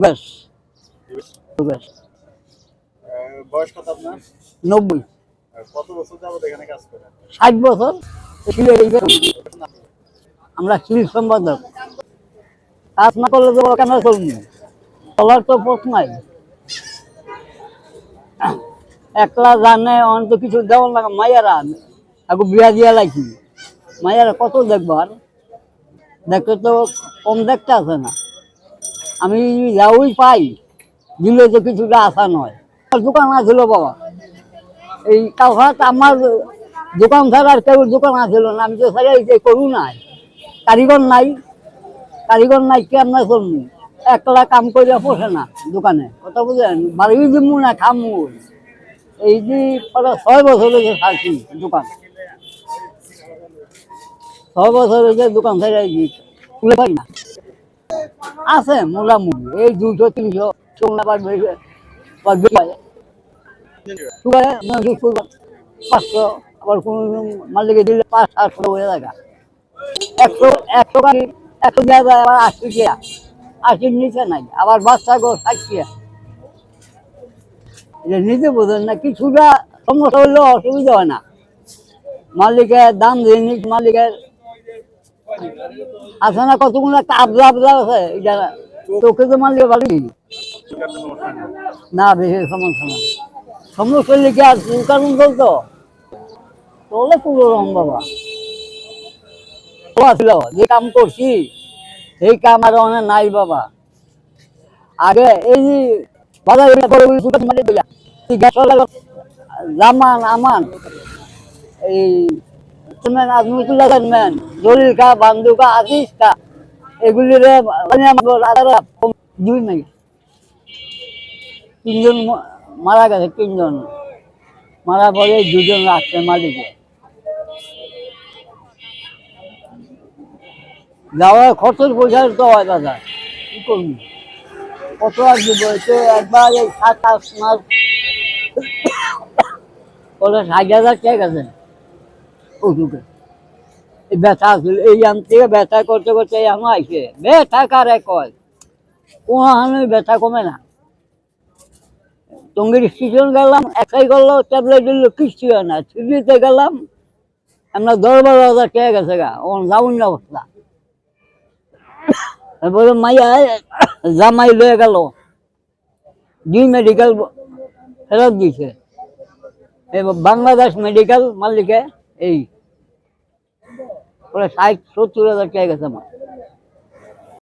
বয়স। কত আপনার? নব্বই। আর কত বছর যাবত এখানে কাজ করেন? ষাট বছর। ছিল এই বেতন। আমরা সিল সম্পাদক। কাজ না করলে তো কেন চলবি চলার তো পথ নাই। একলা জানে অন্ত কিছু দেওয়ার না মায়েরা এখন বিয়া দিয়া লাগছি মায়েরা কত দেখব আর? দেখতে তো কম দেখতে আছে না। আমি যাওই পাই, দিলে তো কিছুটা আশা নয়। দোকান আছিল বাবা। এই কালহাট আমার দোকান ছাড়া কেউ দোকান আছিল না, আমি তো সারা এই করু নাই কারিগর নাই কারিগর নাই কি আপনার করব একলা কাম করে পোষে না দোকানে। কথা বুঝলেন বাড়ি দিমু না খামু? এই যে পরে ছয় বছর হয়েছে থাকি দোকান। ছয় বছর হয়েছে দোকান ছেড়ে খুলে পাই না? আছে মোটামুটি এই দুশো তিনশো পাঁচশো, আবার মালিকে দিলে পাঁচ, সাতশো হয়ে থাকা। একশো একশো গাড়ি, একশো আবার আশি আশির নিচে নাই, আবার বাচ্চা গো ষাট নিতে বোঝেন না, কিছুটা সমস্যা হলেও অসুবিধা হয় না। মালিকের দাম দিয়ে নিস মালিকের আছে না, কতগুলো কাবলা আবলা আছে? এটা তোকে তো মালিক বাড়ি না, বেশি সমস্যা না সমস্যা লিখে আর কারণ বলতো? তোলে পুরো রং বাবা। ছিল যে কাম করছি এই কাম আর অনেক নাই, বাবা। আগে এই যে বাজার এটা করে বলি সুপার মারি দিলা জামান, আমান, এই চেয়ারম্যান আজমতুল্লাহ চেয়ারম্যান জলিল খা, বান্দু খা খা এগুলি রে মানে দুই তিনজন মারা গেছে, তিনজন। মারা পরে দুজন মালিকে যাওয়ার খরচের পয়সা তো হয় দাদা, কি করবি? কত আর তো একবার সাত, আট মাস ষাট হাজার টাকা গেছে। ব্যথা এই আম থেকে ব্যথা করতে করতে এই আইসে ব্যথা কারে কয়? কোনো হানি ব্যথা কমে না। টঙ্গির স্টেশন গেলাম, একাই ট্যাবলেট দিল না। গেলাম, আমরা হাজার গেছে গা অবস্থা। মাইয়া জামাই লয়ে গেল। দুই মেডিকেল ফেরত দিছে। বাংলাদেশ মেডিকেল মালিকে এই ষাট সত্তর হাজার টাকা গেছে আমার।